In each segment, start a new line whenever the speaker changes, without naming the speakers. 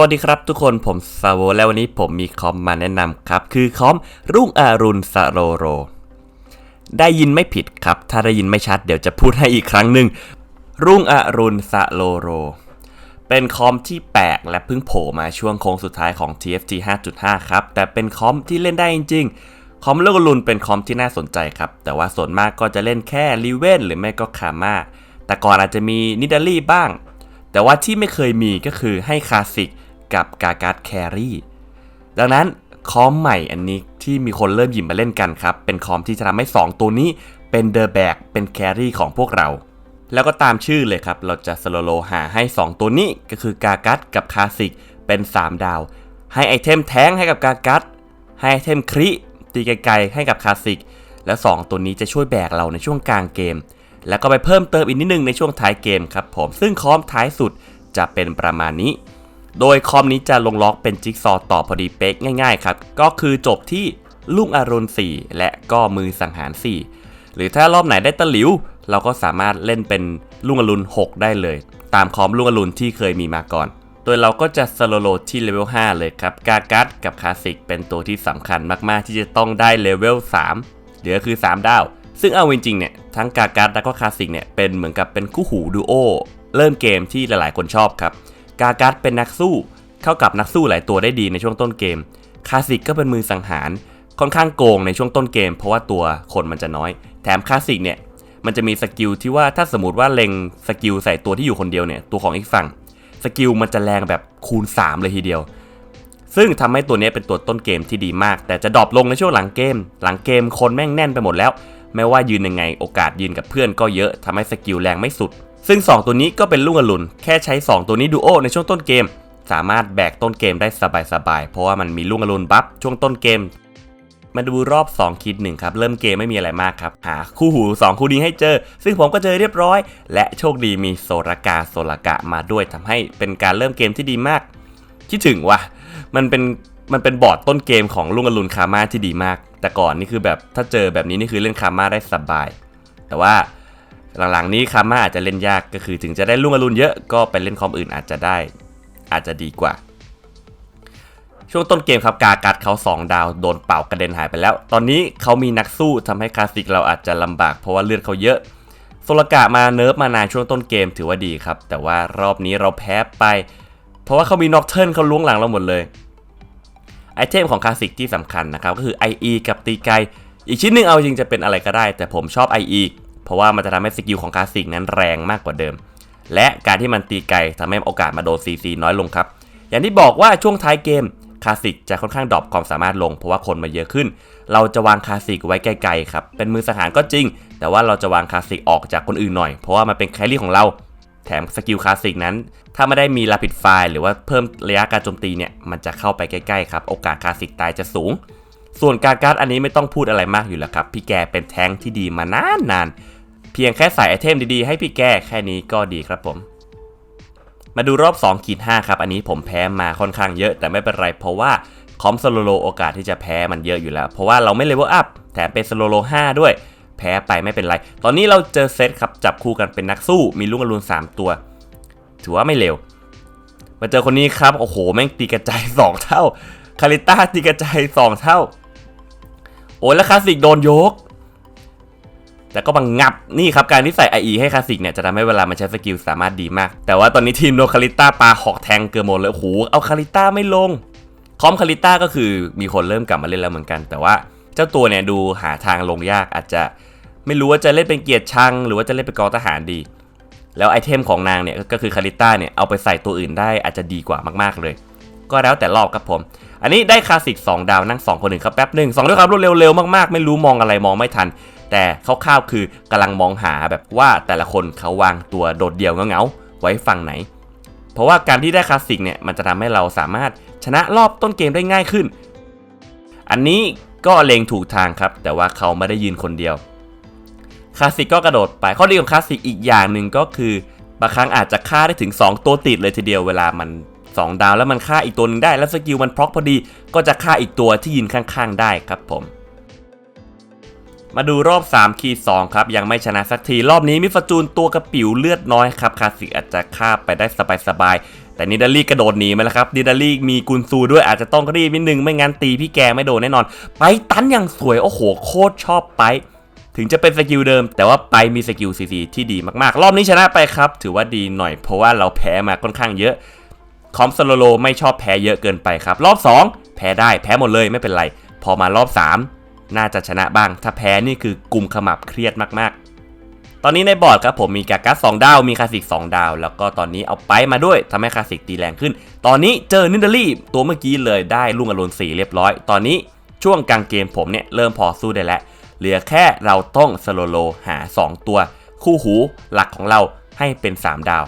วัสดีครับทุกคนผมซาโวและวันนี้ผมมีคอมมาแนะนำครับ คือคอมรุ่งอรุณสโรโร ได้ยินไม่ผิดครับ ถ้าได้ยินไม่ชัดเดี๋ยวจะพูดให้อีกครั้งหนึ่งรุ่งอรุณสโรโร เป็นคอมที่แปลกและเพิ่งโผล่มาช่วงโค้งสุดท้ายของ TFT 5.5 ครับ แต่เป็นคอมที่เล่นได้จริงๆคอมรุ่งอรุณเป็นคอมที่น่าสนใจครับ แต่ว่าส่วนมากก็จะเล่นแค่รีเวนหรือไม่ก็คาม่าแต่ก่อนอาจจะมีนิดาลี่บ้าง แต่ว่าที่ไม่เคยมีก็คือให้คลาสสิกกับกาการ์ดแครี่ดังนั้นคอมใหม่อันนี้ที่มีคนเริ่มหยิบมาเล่นกันครับ เป็นคอมที่จะทำให้ 2 ตัวนี้เป็นเดอะแบกเป็นแครี่ของพวกเรา แล้วก็ตามชื่อเลยครับ เราจะสโลโลหาให้ 2 ตัวนี้ก็คือกากัดกับคาสิกเป็น 3 ดาว ให้ไอเทมแท้งให้กับกากัดให้ไอเทมคริตีไกลๆให้กับคาสสิกและ 2 ตัวนี้จะช่วยแบกเราในช่วงกลางเกม แล้วก็ไปเพิ่มเติมอีกนิดนึงในช่วงท้ายเกมครับผมซึ่งคอมท้ายสุดจะเป็นประมาณนี้ โดยคอมนี้จะลงล็อกเป็นจิ๊กซอว์ต่อพอดีเป๊กง่ายๆครับก็คือจบที่ลุงอรุณ 4 และก็มือสังหาร 4 หรือถ้ารอบไหนได้ตะหลิว เราก็สามารถเล่นเป็นลุงอรุณ 6 ได้เลย ตามคอมลุงอรุณที่เคยมีมาก่อนโดยเราก็จะสโลโลที่เลเวล 5 เลยครับ กากัดกับคลาสสิกเป็นตัวที่สำคัญมากๆ ที่จะต้องได้เลเวล 3 เหลือคือ 3 ดาว ซึ่งเอาจริงๆเนี่ยทั้งกากัดและก็คาสิกเนี่ยเป็นเหมือนกับเป็นคู่หูดูโอเริ่มเกมที่หลายๆ คนชอบครับ กากัดเป็นนักสู้เข้ากับนักสู้หลายตัวได้ดีในช่วงต้นเกม คาสิกก็เป็นมือสังหารค่อนข้างโกงในช่วงต้นเกม เพราะว่าตัวคนมันจะน้อย แถมคาสิกเนี่ยมันจะมีสกิลที่ว่าถ้าสมมติว่าเล็งสกิลใส่ตัวที่อยู่คนเดียวเนี่ยตัวของอีกฝั่งสกิลมันจะแรงแบบคูณ 3 เลยทีเดียว ซึ่งทำให้ตัวนี้เป็นตัวต้นเกมที่ดีมาก แต่จะดรอปลงในช่วงหลังเกม หลังเกมคนแม่งแน่นไปหมดแล้ว ไม่ว่ายืนยังไงโอกาสยืนกับเพื่อนก็เยอะทำให้สกิลแรงไม่สุด ซึ่ง 2 ตัวนี้ก็เป็นลูกอรุณแค่ใช้ 2 ตัวนี้ดูโอในช่วงต้นเกม สามารถแบกต้นเกมได้สบายๆ เพราะว่ามันมีลูกอรุณบัฟช่วงต้นเกม มาดูรอบ 2 คิดหนึ่งครับ เริ่มเกมไม่มีอะไรมากครับ หาคู่หู 2 คู่นี้ให้เจอ ซึ่งผมก็เจอเรียบร้อย และโชคดีมีโซรากาโซลกะมาด้วยทำให้เป็นการเริ่มเกมที่ดีมากคิดถึงว่ะมันเป็นมันเป็นบอร์ดต้นเกมของลุงอรุณคาม่าที่ดีมาก แต่ก่อนนี่คือแบบถ้าเจอแบบนี้นี่คือเล่นคาม่าได้สบาย แต่ว่าหลังๆนี้คาม่าอาจจะเล่นยากก็คือถึงจะได้ลุงอรุณเยอะก็ไปเล่นคอมอื่นอาจจะได้อาจจะดีกว่า ช่วงต้นเกมครับกากัดเขา 2 ดาวโดนเป่ากระเด็นหายไปแล้ว ตอนนี้เขามีนักสู้ทำให้คลาสสิกเราอาจจะลำบากเพราะว่าเลือดเขาเยอะโซลกะมาเนิร์ฟมานานช่วงต้นเกมถือว่าดีครับ แต่ว่ารอบนี้เราแพ้ไป เพราะว่าเขามีน็อกเทิร์นเขาล้วงหลังเราหมดเลย ไอเทมของคลาสสิกที่สำคัญนะครับก็คือ IE กับตีไกลอีกชิ้นหนึ่งเอาจริงจะเป็นอะไรก็ได้ แต่ผมชอบ IE เพราะว่ามันจะทำให้สกิลของคลาสสิกนั้นแรงมากกว่าเดิม และการที่มันตีไกลทำให้โอกาสมาโดน CC น้อยลงครับ อย่างที่บอกว่าช่วงท้ายเกมคลาสสิกจะค่อนข้างดรอปความสามารถลง เพราะว่าคนมาเยอะขึ้น เราจะวางคลาสสิกไว้ไกลๆครับเป็นมือสังหารก็จริง แต่ว่าเราจะวางคลาสสิกออกจากคนอื่นหน่อย เพราะว่ามันเป็นแครี่ของเรา แถมสกิลคลาสสิกนั้น ถ้าไม่ได้มีลาปิดไฟหรือว่าเพิ่มระยะการโจมตีเนี่ย มันจะเข้าไปใกล้ๆครับ โอกาสคลาสสิกตายจะสูง ส่วนการการ์ดอันนี้ไม่ต้องพูดอะไรมากอยู่แล้วครับ พี่แกเป็นแท้งที่ดีมานานๆเพียงแค่ใส่ไอเทมดีๆ ให้พี่แกแค่นี้ก็ดีครับผม มาดูรอบ2ขีด5ครับ อันนี้ผมแพ้มาค่อนข้างเยอะ แต่ไม่เป็นไรเพราะว่าคอมสโลโลโอกาสที่จะแพ้มันเยอะอยู่แล้ว เพราะว่าเราไม่เลเวลอัพแถมเป็นสโลโล5ด้วย แพ้ไปไม่เป็นไร ตอนนี้เราเจอเซตครับจับคู่กันเป็นนักสู้ มีลูกอรุณ3 ตัว ถือว่าไม่เร็ว มาเจอคนนี้ครับ โอ้โห แม่งตีกระจาย 2 เท่า คาริต้าตีกระจาย 2 เท่า โอ้ยแล้วคาสิกโดนยก แต่ก็บังงับ นี่ครับ การที่ใส่ IE ให้คาสสิกเนี่ย จะทำให้เวลามันใช้สกิลสามารถดีมาก แต่ว่าตอนนี้ทีมโดนคาริต้าปาหอกแทงเกือบหมดเลย โอ้โห เอาคาริต้าไม่ลง คอมคาริต้าก็คือมีคนเริ่มกลับมาเล่นแล้วเหมือนกัน แต่ว่า เจ้าตัวเนี่ยดูหาทางลงยากอาจจะไม่รู้ว่าจะเล่นเป็นเกียรติชัง หรือว่าจะเล่นเป็นกองทหารดี แล้วไอเทมของนางเนี่ยก็คือคาริต้าเนี่ยเอาไปใส่ตัวอื่นได้อาจจะดีกว่ามากๆเลย ก็แล้วแต่รอบครับผม อันนี้ได้คลาสสิก2ดาวนั่ง 2 คนหนึ่งครับแป๊บหนึ่งสองด้วยความรวดเร็วเร็วมากๆ ไม่รู้มองอะไรมองไม่ทัน แต่คร่าวๆคือกำลังมองหาแบบว่าแต่ละคนเขาวางตัวโดดเดี่ยวเงาๆไว้ฝั่งไหน เพราะว่าการที่ได้คลาสสิกเนี่ยมันจะทำให้เราสามารถชนะรอบต้นเกมได้ง่ายขึ้น อันนี้ ก็เลงถูกทางครับ แต่ว่าเขาไม่ได้ยืนคนเดียว คาสิกก็กระโดดไป ข้อดีของคาสิกอีกอย่างหนึ่งก็คือบางครั้งอาจจะฆ่าได้ถึง 2 ตัวติดเลยทีเดียวเวลามัน 2 ดาวแล้วมันฆ่าอีกตัวหนึงได้ แล้วสกิลมันพร็อกพอดี ก็จะฆ่าอีกตัวที่ยืนข้างๆ ได้ครับผม มาดูรอบ3คีย์2ครับยังไม่ชนะสักทีรอบนี้มิฟจูนตัวกระปิ๋วเลือดน้อยครับคาสิกอาจจะฆ่าไปได้สบายๆแต่นิดาลี่กระโดดหนีมาแล้วครับนิดาลี่มีกุนซูด้วยอาจจะต้องรีบนิดนึงไม่งั้นตีพี่แกไม่โดนแน่นอน ไปตันอย่างสวยโอ้โหโคตรชอบไป ถึงจะเป็นสกิลเดิม แต่ว่าไปมีสกิลซีซีที่ดีมากๆ รอบนี้ชนะไปครับ ถือว่าดีหน่อยเพราะว่าเราแพ้มาค่อนข้างเยอะคอมสโลโลไม่ชอบแพ้เยอะเกินไปครับ รอบ 2 แพ้ได้แพ้หมดเลยไม่เป็นไร พอมารอบ 3 น่าจะชนะบ้าง ถ้าแพ้นี่คือกลุ่มขมับเครียดมากๆ ตอนนี้ในบอร์ดครับผมมีกากัส2ดาว มีคาสิก2ดาว แล้วก็ตอนนี้เอาไปมาด้วยทำให้คาสิกตีแรงขึ้น ตอนนี้เจอนินเดอรี่ตัวเมื่อกี้เลยได้ลุงอรุณ4เรียบร้อย ตอนนี้ช่วงกลางเกมผมเนี่ยเริ่มพอสู้ได้แล้ว เหลือแค่เราต้องสโลโลหา 2 ตัว คู่หูหลักของเราให้เป็น 3 ดาว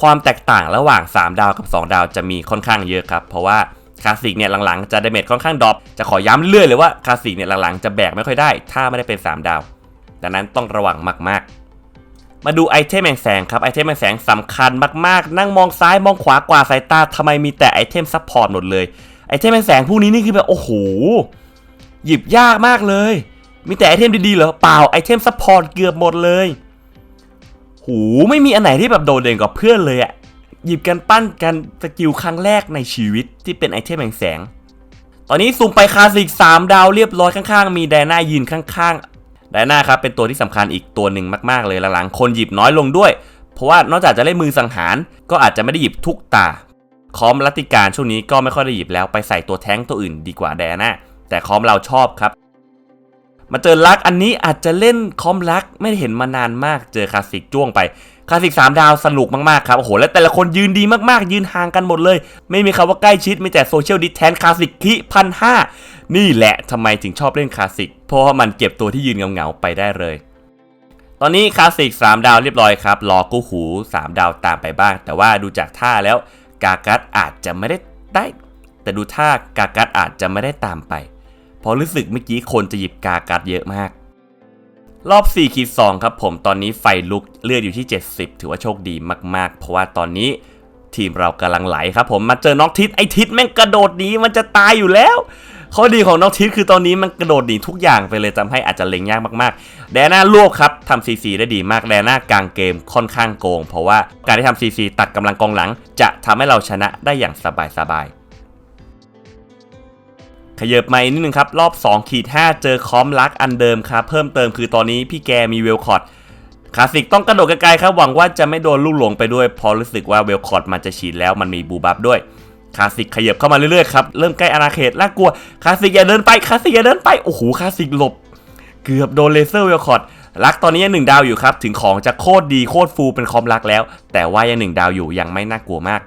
ความแตกต่างระหว่าง 3 ดาวกับ 2 ดาวจะมีค่อนข้างเยอะครับ เพราะว่า คลาสสิกเนี่ยหลังๆจะดาเมจค่อนข้างดรอปจะขอย้ำเรื่อยเลยว่าคลาสสิกเนี่ยหลังๆจะแบกไม่ค่อยได้ ถ้าไม่ได้เป็น 3 ดาว ดังนั้นต้องระวังมากๆ มาดูไอเทมแมงแสงครับไอเทมแมงแสงสำคัญมากๆ นั่งมองซ้ายมองขวากว่าสายตาทำไมมีแต่ไอเทมซัพพอร์ตหมดเลยไอเทมแมงแสงพวกนี้นี่คือแบบโอ้โหหยิบยากมากเลย มีแต่ไอเทมดีๆเหรอเปล่าไอเทมซัพพอร์ตเกือบหมดเลย หูไม่มีอันไหนที่แบบโดดเด่นกว่าเพื่อนเลยอะ หยิบกันปั้นกันสกิลครั้งแรกในชีวิตที่เป็นไอเทมแห่งแสง ตอนนี้ซูมไปคาสิก3ดาวเรียบร้อยข้างๆ มีไดนายืนข้างๆไดนาครับเป็นตัวที่สำคัญอีกตัวหนึ่งมากๆเลยหลังๆคนหยิบน้อยลงด้วย เพราะว่านอกจากจะเล่นมือสังหาร ก็อาจจะไม่ได้หยิบทุกตา คอมรัติการช่วงนี้ก็ไม่ค่อยได้หยิบแล้วไปใส่ตัวแท้งตัวอื่นดีกว่าไดนาแต่คอมเราชอบครับมาเจอลักอันนี้อาจจะเล่นคอมลักไม่เห็นมานานมากเจอคาสิกจ้วงไป คลาสสิก3ดาวสนุกมากๆครับโอ้โหและแต่ละคนยืนดีมากๆ ยืนห่างกันหมดเลย ไม่มีคำว่าใกล้ชิดมีแต่โซเชียลดิสแทนคลาสสิกคิพันห้านี่แหละทำไมถึงชอบเล่นคลาสสิกเพราะว่ามันเก็บตัวที่ยืนเงาๆไปได้เลยตอนนี้คลาสสิก3ดาวเรียบร้อยครับ รอกู้หู 3 ดาวตามไปบ้าง แต่ว่าดูจากท่าแล้วกากัสอาจจะไม่ได้ได้ แต่ดูท่ากากัสอาจจะไม่ได้ตามไปเพราะรู้สึกเมื่อกี้คนจะหยิบกากัดเยอะมาก รอบ4ขีด2ครับผมตอนนี้ไฟลุกเลือดอยู่ที่ 70 ถือว่าโชคดีมากๆ เพราะว่าตอนนี้ทีมเรากำลังไหลครับผมมาเจอน้องทิศไอทิศแม่งกระโดดหนีมันจะตายอยู่แล้วข้อดีของน้องทิศคือตอนนี้มันกระโดดหนีทุกอย่างไปเลยทำให้อาจจะเล็งยากมากๆ แดน่ารวบครับทำซีซีได้ดีมากแดน่ากลางเกมค่อนข้างโกง เพราะว่าการที่ทำซีซีตัดกำลังกองหลัง จะทำให้เราชนะได้อย่างสบายๆ ขยับมาอีกนิดนึงครับ รอบ2ขีด5เจอคอมลักอันเดิมครับ เพิ่มเติมคือตอนนี้พี่แกมีเวลคอร์ดคลาสสิกต้องกระโดดไกลๆครับ หวังว่าจะไม่โดนลูกหลงไปด้วยพอรู้สึกว่าเวลคอร์ดมันจะฉีดแล้วมันมีบูบับด้วยคลาสสิกขยับเข้ามาเรื่อยๆครับ เริ่มใกล้อาณาเขตน่ากลัวคลาสสิกอย่าเดินไปคลาสสิกอย่าเดินไปโอ้โหคลาสสิกหลบ เกือบโดนเลเซอร์เวลคอร์ดลักตอนนี้ยังหนึ่งดาวอยู่ครับ ถึงของจะโคตรดีโคตรฟูเป็นคอมลักแล้ว แต่ว่ายังหนึ่งดาวอยู่ยังไม่น่ากลัวมาก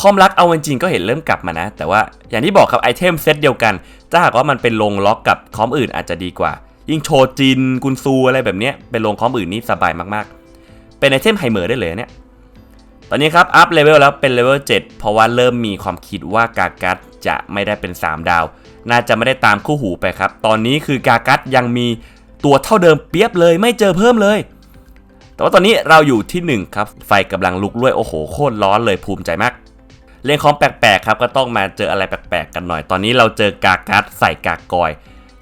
คอมลักเอาจริงก็เห็นเริ่มกลับมานะ แต่ว่าอย่างที่บอกครับไอเทมเซตเดียวกัน ถ้าหากว่ามันเป็นลงล็อกกับคอมอื่นอาจจะดีกว่า ยิ่งโชจินกุนซูอะไรแบบนี้เป็นลงคอมอื่นนี่สบายมากๆ เป็นไอเทมไฮเมอร์ได้เลยเนี่ยตอนนี้ครับอัพเลเวลแล้วเป็นเลเวล7เพราะว่าเริ่มมีความคิดว่ากากัสจะไม่ได้เป็น 3 ดาว น่าจะไม่ได้ตามคู่หูไปครับ ตอนนี้คือกากัสยังมีตัวเท่าเดิมเปียบเลยไม่เจอเพิ่มเลย แต่ว่าตอนนี้เราอยู่ที่ 1 ครับ ไฟกำลังลุกด้วยโอ้โหโคตรร้อนเลยภูมิใจมาก เล่นคอมแปลกๆครับก็ต้องมาเจออะไรแปลกๆกันหน่อย ตอนนี้เราเจอกากัสใส่กากอย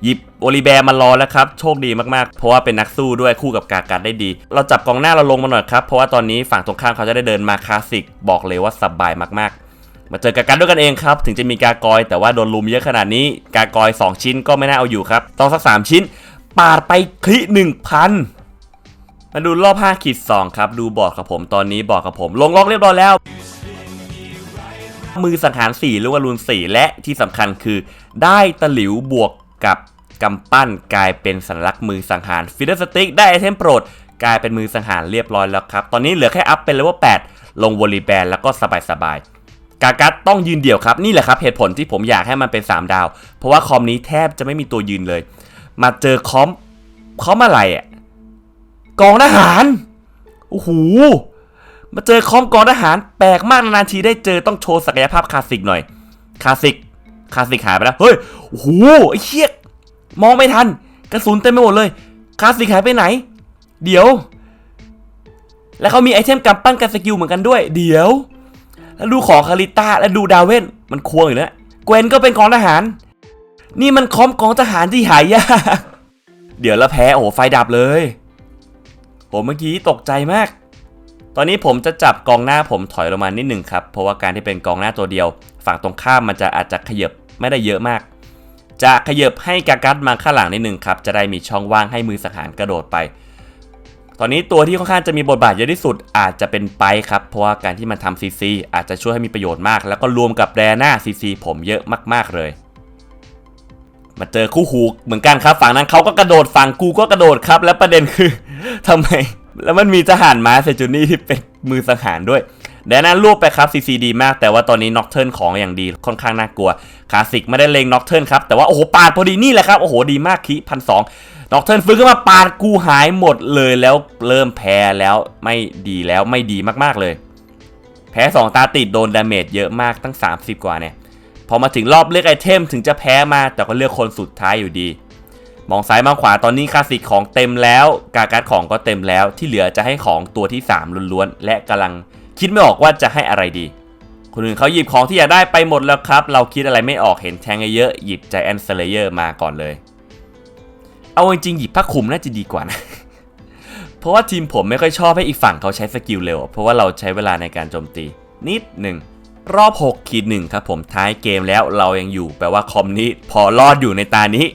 หยิบโอลิแบร์มารอแล้วครับ โชคดีมากๆ เพราะว่าเป็นนักสู้ด้วยคู่กับกากัสได้ดี เราจับกองหน้าเราลงมาหน่อยครับ เพราะว่าตอนนี้ฝั่งตรงข้ามเขาจะได้เดินมาคลาสสิก บอกเลยว่าสบายมากๆ มาเจอกากัสด้วยกันเองครับ ถึงจะมีกากอย แต่ว่าโดนลุมเยอะขนาดนี้ กากอย 2 ชิ้นก็ไม่น่าเอาอยู่ครับต้องสัก3ชิ้น ปาดไปคลิ1,000มาดูรอบ5ขีด2ครับ ดูบอร์ดกับผมตอนนี้บอร์ดกับผม ลงล็อกเรียบร้อยแล้ว มือสังหาร4หรือรูน4และที่สำคัญคือ ได้ตะหลิวบวกกับกำปั้นกลายเป็นสัญลักษณ์มือสังหารฟิดเดอร์สติ๊กได้ไอเทมโปรด กลายเป็นมือสังหารเรียบร้อยแล้วครับ ตอนนี้เหลือแค่อัพเป็นเลเวล8ลงวอลลีแบนแล้วก็สบายๆกากัสต้องยืนเดี่ยวครับ นี่แหละครับเหตุผลที่ผมอยากให้มันเป็น 3 ดาว เพราะว่าคอมนี้แทบจะไม่มีตัวยืนเลย มาเจอคอมคอมอะไรอะกองทหารโอ้โห มาเจอคอมกองทหารแปลกมากนานทีได้เจอต้องโชว์ศักยภาพคลาสสิกหน่อยคลาสสิกคลาสสิกหายไปแล้วเฮ้ยโอ้โหไอ้เชี่ยมองไม่ทัน กระสุนเต็มไปหมดเลยคลาสสิกหายไปไหน เดี๋ยว แล้วเขามีไอเทมกำปั้นกับสกิลเหมือนกันด้วย เดี๋ยว แล้วดูของคาริต้าแล้วดูดาวเว่นมันควงอยู่แล้วเกวนก็เป็นกองทหาร นี่มันคอมกองทหารที่หายยากเดี๋ยวแล้วแพ้โอ้โหไฟดับเลยโหเมื่อกี้ตกใจมาก ตอนนี้ผมจะจับกองหน้าผมถอยลงมานิดหนึ่งครับ เพราะว่าการที่เป็นกองหน้าตัวเดียว ฝั่งตรงข้ามมันจะอาจจะขยับไม่ได้เยอะมาก จะขยับให้กากัดมาข้างหลังนิดหนึ่งครับ จะได้มีช่องว่างให้มือสังหารกระโดดไป ตอนนี้ตัวที่ค่อนข้างจะมีบทบาทเยอะที่สุดอาจจะเป็นไปครับ เพราะว่าการที่มันทำซีซีอาจจะช่วยให้มีประโยชน์มาก แล้วก็รวมกับแรน่าซีซีผมเยอะมาก ๆเลยมาเจอคู่หูเหมือนกันครับ ฝั่งนั้นเขาก็กระโดดฝั่งกูก็กระโดดครับ แล้วประเด็นคือทำไม แล้วมันมีทหารม้าเซจูนี่ที่เป็นมือสังหารด้วยแดนนั้นรวบไปครับซีซีดีมากแต่ว่าตอนนี้น็อกเทิร์นของอย่างดีค่อนข้างน่ากลัวคลาสสิกไม่ได้เลงน็อกเทิร์นครับแต่ว่าโอ้โหปาดพอดีนี่แหละครับโอ้โหดีมากคิพันสองน็อกเทิร์นฟื้นขึ้นมาปาดกูหายหมดเลยแล้วเริ่มแพ้แล้วไม่ดีแล้วไม่ดีมากๆเลย แพ้สองตาติดโดนดาเมจเยอะมากตั้ง 30 กว่าเนี่ยพอมาถึงรอบเลือกไอเทมถึงจะแพ้มาแต่ก็เลือกคนสุดท้ายอยู่ดี มองซ้ายมองขวาตอนนี้คาสิกของเต็มแล้วกาการ์ดของก็เต็มแล้วที่เหลือจะให้ของตัวที่3ล้วนๆและกำลังคิดไม่ออกว่าจะให้อะไรดี คนอื่นเขาหยิบของที่อยากได้ไปหมดแล้วครับ เราคิดอะไรไม่ออกเห็นแทงเยอะหยิบใจแอนเซเลเยอร์มาก่อนเลย เอาจริงๆหยิบผ้าคลุมน่าจะดีกว่านะเพราะว่าทีมผมไม่ค่อยชอบให้อีกฝั่งเขาใช้สกิลเร็ว เพราะว่าเราใช้เวลาในการโจมตี นิดหนึ่งรอบ6ขีดหนึ่งครับผมท้ายเกมแล้วเรายังอยู่แปลว่าคอมนี้พอรอดอยู่ในตานี้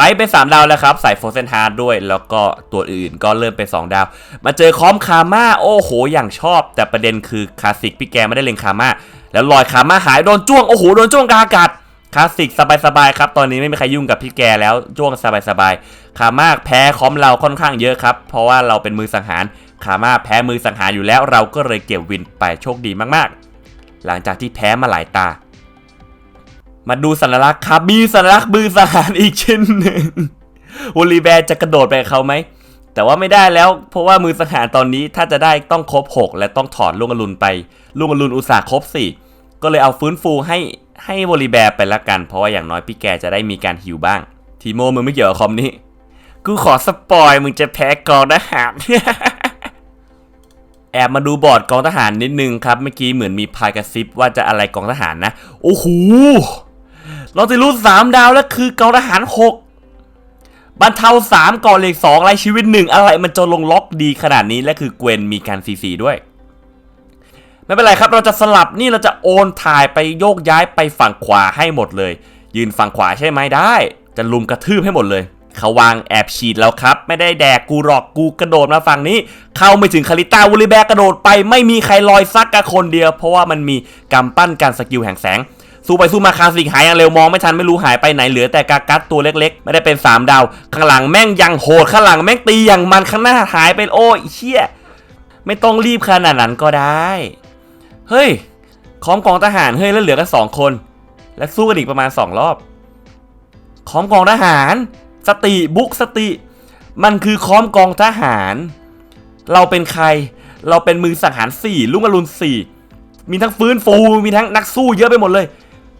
ไปเป็น3ดาวแล้วครับ ใส่โฟเซนฮาร์ดด้วย แล้วก็ตัวอื่นก็เริ่มเป็น2ดาว มาเจอคอมคาม่าโอ้โห อย่างชอบ แต่ประเด็นคือคลาสสิกพี่แกไม่ได้เล็งคาม่าแล้วลอยคาม่าหายโดนจ้วงโอ้โหโดนจ้วงกางอากาศคลาสสิกสบายๆครับ ตอนนี้ไม่มีใครยุ่งกับพี่แกแล้วจ้วงสบายๆคาม่าแพ้คอมเราค่อนข้างเยอะครับ เพราะว่าเราเป็นมือสังหารคาม่าแพ้มือสังหารอยู่แล้ว เราก็เลยเก็บวินไปโชคดีมากๆ หลังจากที่แพ้มาหลายตา มาดูสัญลักษณ์ครับมีสัญลักษณ์มือสหารอีกชิ้นหนึ่งวอลีแบร์จะกระโดดไปกับเขาไหมแต่ว่าไม่ได้แล้วเพราะว่ามือสังหารตอนนี้ถ้าจะได้ต้องครบ 6 และต้องถอดลุงอรุณไปลุงอรุณอุตส่าห์ครบ4ก็เลยเอาฟื้นฟูให้ให้วอลีแบร์ไปละกัน เพราะว่าอย่างน้อยพี่แกจะได้มีการฮิวบ้าง ทีโมมึงไม่เกี่ยวกับคอมนี้กูขอสปอยมึงจะแพ้กองทหารแอบมาดูบอร์ดกองทหารนิดนึงครับเมื่อกี้เหมือนมีพายกระซิบว่าจะอะไรกองทหารนะโอ้โห เราจะรู้สามดาวแล้วคือเกองทหารหกบรรเทา3ก่อเหล็ก2ไรชีวิต1อะไรมันจะลงล็อกดีขนาดนี้และคือเกวนมีการซีซีด้วย ไม่เป็นไรครับ เราจะสลับนี่เราจะโอนถ่ายไปโยกย้ายไปฝั่งขวาให้หมดเลย ยืนฝั่งขวาใช่ไหมได้ จะลุมกระทืบให้หมดเลยเขาวางแอบฉีดแล้วครับ ไม่ได้แดกกูหรอกกูกระโดดมาฝั่งนี้ เข้าไม่ถึงคาริต้าวูลิแบกกระโดดไป ไม่มีใครลอยซักกับคนเดียว เพราะว่ามันมีกำปั้นการสกิลแห่งแสง สู้ไปสู้มาคาสิกหายอย่างเร็วมองไม่ทันไม่รู้หายไปไหนเหลือแต่กากัดตัวเล็กๆ ไม่ได้เป็น 3 ดาว ข้างหลังแม่งยังโหดข้างหลังแม่งตีอย่างมันข้างหน้าหายไปโอ้ยเชี่ยไม่ต้องรีบขนาดนั้นก็ได้ เฮ้ยคอมกองทหารเฮ้ยแล้วเหลือกันสองคน และสู้กันอีกประมาณ 2 รอบคอมกองทหาร สติบุกสติ มันคือคอมกองทหาร เราเป็นใคร เราเป็นมือสังหารสี่ลุงอรุณสี่มีทั้งฟื้นฟูมีทั้งนักสู้เยอะไปหมดเลย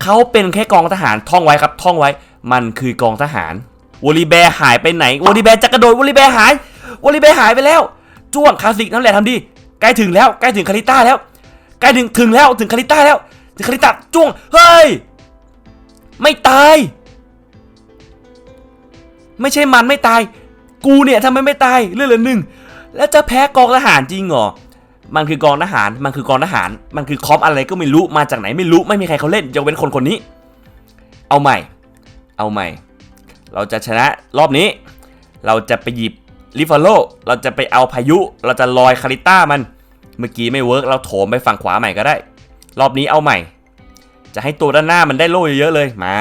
เขาเป็นแค่กองทหารท่องไว้ครับ ท่องไว้ มันคือกองทหารวอลลีแบร์หายไปไหนวอลลีแบร์จะกระโดดวอลลีแบร์หายวอลลีแบร์หายไปแล้ว จ้วงคลาสิกนั่นแหละทำดีใกล้ถึงแล้วใกล้ถึงคาริต้าแล้วใกล้ถึงถึงแล้วถึงคาริต้าแล้วถึงคาริต้าจ้วงเฮ้ยไม่ตาย ไม่ใช่มันไม่ตาย กูเนี่ยทำไมไม่ตายเรื่องเหลือหนึ่งแล้วจะแพ้กองทหารจริงเหรอ มันคือกองทหาร มันคือกองทหาร มันคือคอมอะไรก็ไม่รู้ มาจากไหนไม่รู้ ไม่มีใครเขาเล่นยกเว้นคนคนนี้ เอาใหม่ เอาใหม่ เราจะชนะรอบนี้ เราจะไปหยิบลิฟาโล เราจะไปเอาพายุ เราจะลอยคาริต้ามัน เมื่อกี้ไม่เวิร์กเราโถมไปฝั่งขวาใหม่ก็ได้ รอบนี้เอาใหม่ จะให้ตัวด้านหน้ามันได้โล่เยอะๆเลย มา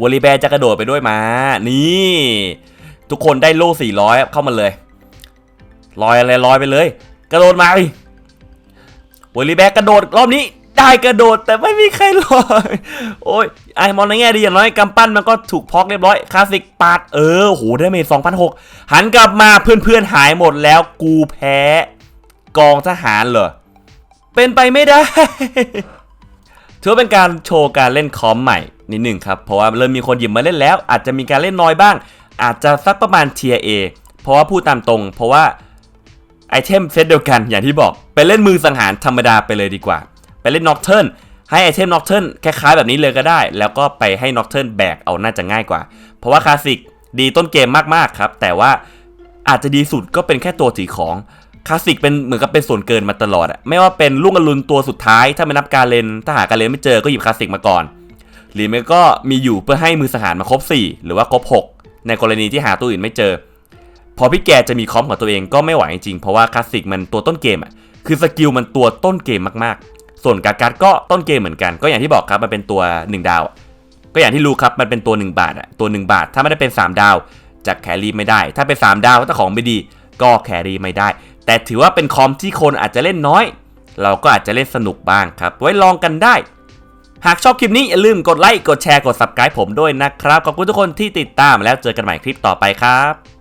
วอลลีแบร์จะกระโดดไปด้วยมา นี่ ทุกคนได้โล่400 เข้ามาเลย ลอยอะไรลอยไปเลย กระโดดมาดิวอลลีแบกกระโดดรอบนี้ได้กระโดดแต่ไม่มีใครลอยโอ้ยไอมองในแง่ดีอย่างน้อยกำปั้นมันก็ถูกพอกเรียบร้อยคลาสสิกปาดเออโหได้เมท2,006หันกลับมาเพื่อนๆหายหมดแล้วกูแพ้ กองทหารเหรอ เป็นไปไม่ได้ถือเป็นการโชว์การเล่นคอมใหม่นิดหนึ่งครับ เพราะว่าเริ่มมีคนหยิบมาเล่นแล้ว อาจจะมีการเล่นน้อยบ้าง อาจจะสักประมาณเทียเอเพราะว่าพูดตามตรง เพราะว่า ไอเทมเซตเดียวกันอย่างที่บอกไปเล่นมือสังหารธรรมดาไปเลยดีกว่า ไปเล่นน็อกเทิร์นให้ไอเทมน็อกเทิร์นคล้ายๆแบบนี้เลยก็ได้ แล้วก็ไปให้น็อกเทิร์นแบกเอาน่าจะง่ายกว่า เพราะว่าคลาสสิกดีต้นเกมมากๆครับ แต่ว่าอาจจะดีสุดก็เป็นแค่ตัวถือของคลาสสิกเป็นเหมือนกับเป็นส่วนเกินมาตลอดอะไม่ว่าเป็นลูกอรุณตัวสุดท้ายถ้าไม่นับการเลนถ้าหาการเลนไม่เจอก็หยิบคลาสสิกมาก่อน หรือไม่ก็มีอยู่เพื่อให้มือสังหารมาครบ 4 หรือว่าครบ 6 ในกรณีที่หาตัวอื่นไม่เจอ อพี่แกจะมีคอมของตัวเองก็ไม่ไหวจริงเพราะว่าคลาสสิกมันตัวต้นเกมอะคือสกิลมันตัวต้นเกมมากๆ ส่วนกาการ์ดก็ต้นเกมเหมือนกัน ก็อย่างที่บอกครับมันเป็นตัว 1 ดาว ก็อย่างที่รู้ครับมันเป็นตัว 1 บาทอะตัว 1 บาท ถ้าไม่ได้เป็น 3 ดาวจะแครี่ไม่ได้ ถ้าเป็น 3 ดาวถ้าของไม่ดี ก็แครี่ไม่ได้ แต่ถือว่าเป็นคอมที่คนอาจจะเล่นน้อย เราก็อาจจะเล่นสนุกบ้างครับ ไว้ลองกันได้ หากชอบคลิปนี้อย่าลืมกดไลค์กดแชร์กด subscribe ผมด้วยนะครับขอบคุณทุกคนที่ติดตามแล้วเจอกันใหม่คลิปต่อไปครับ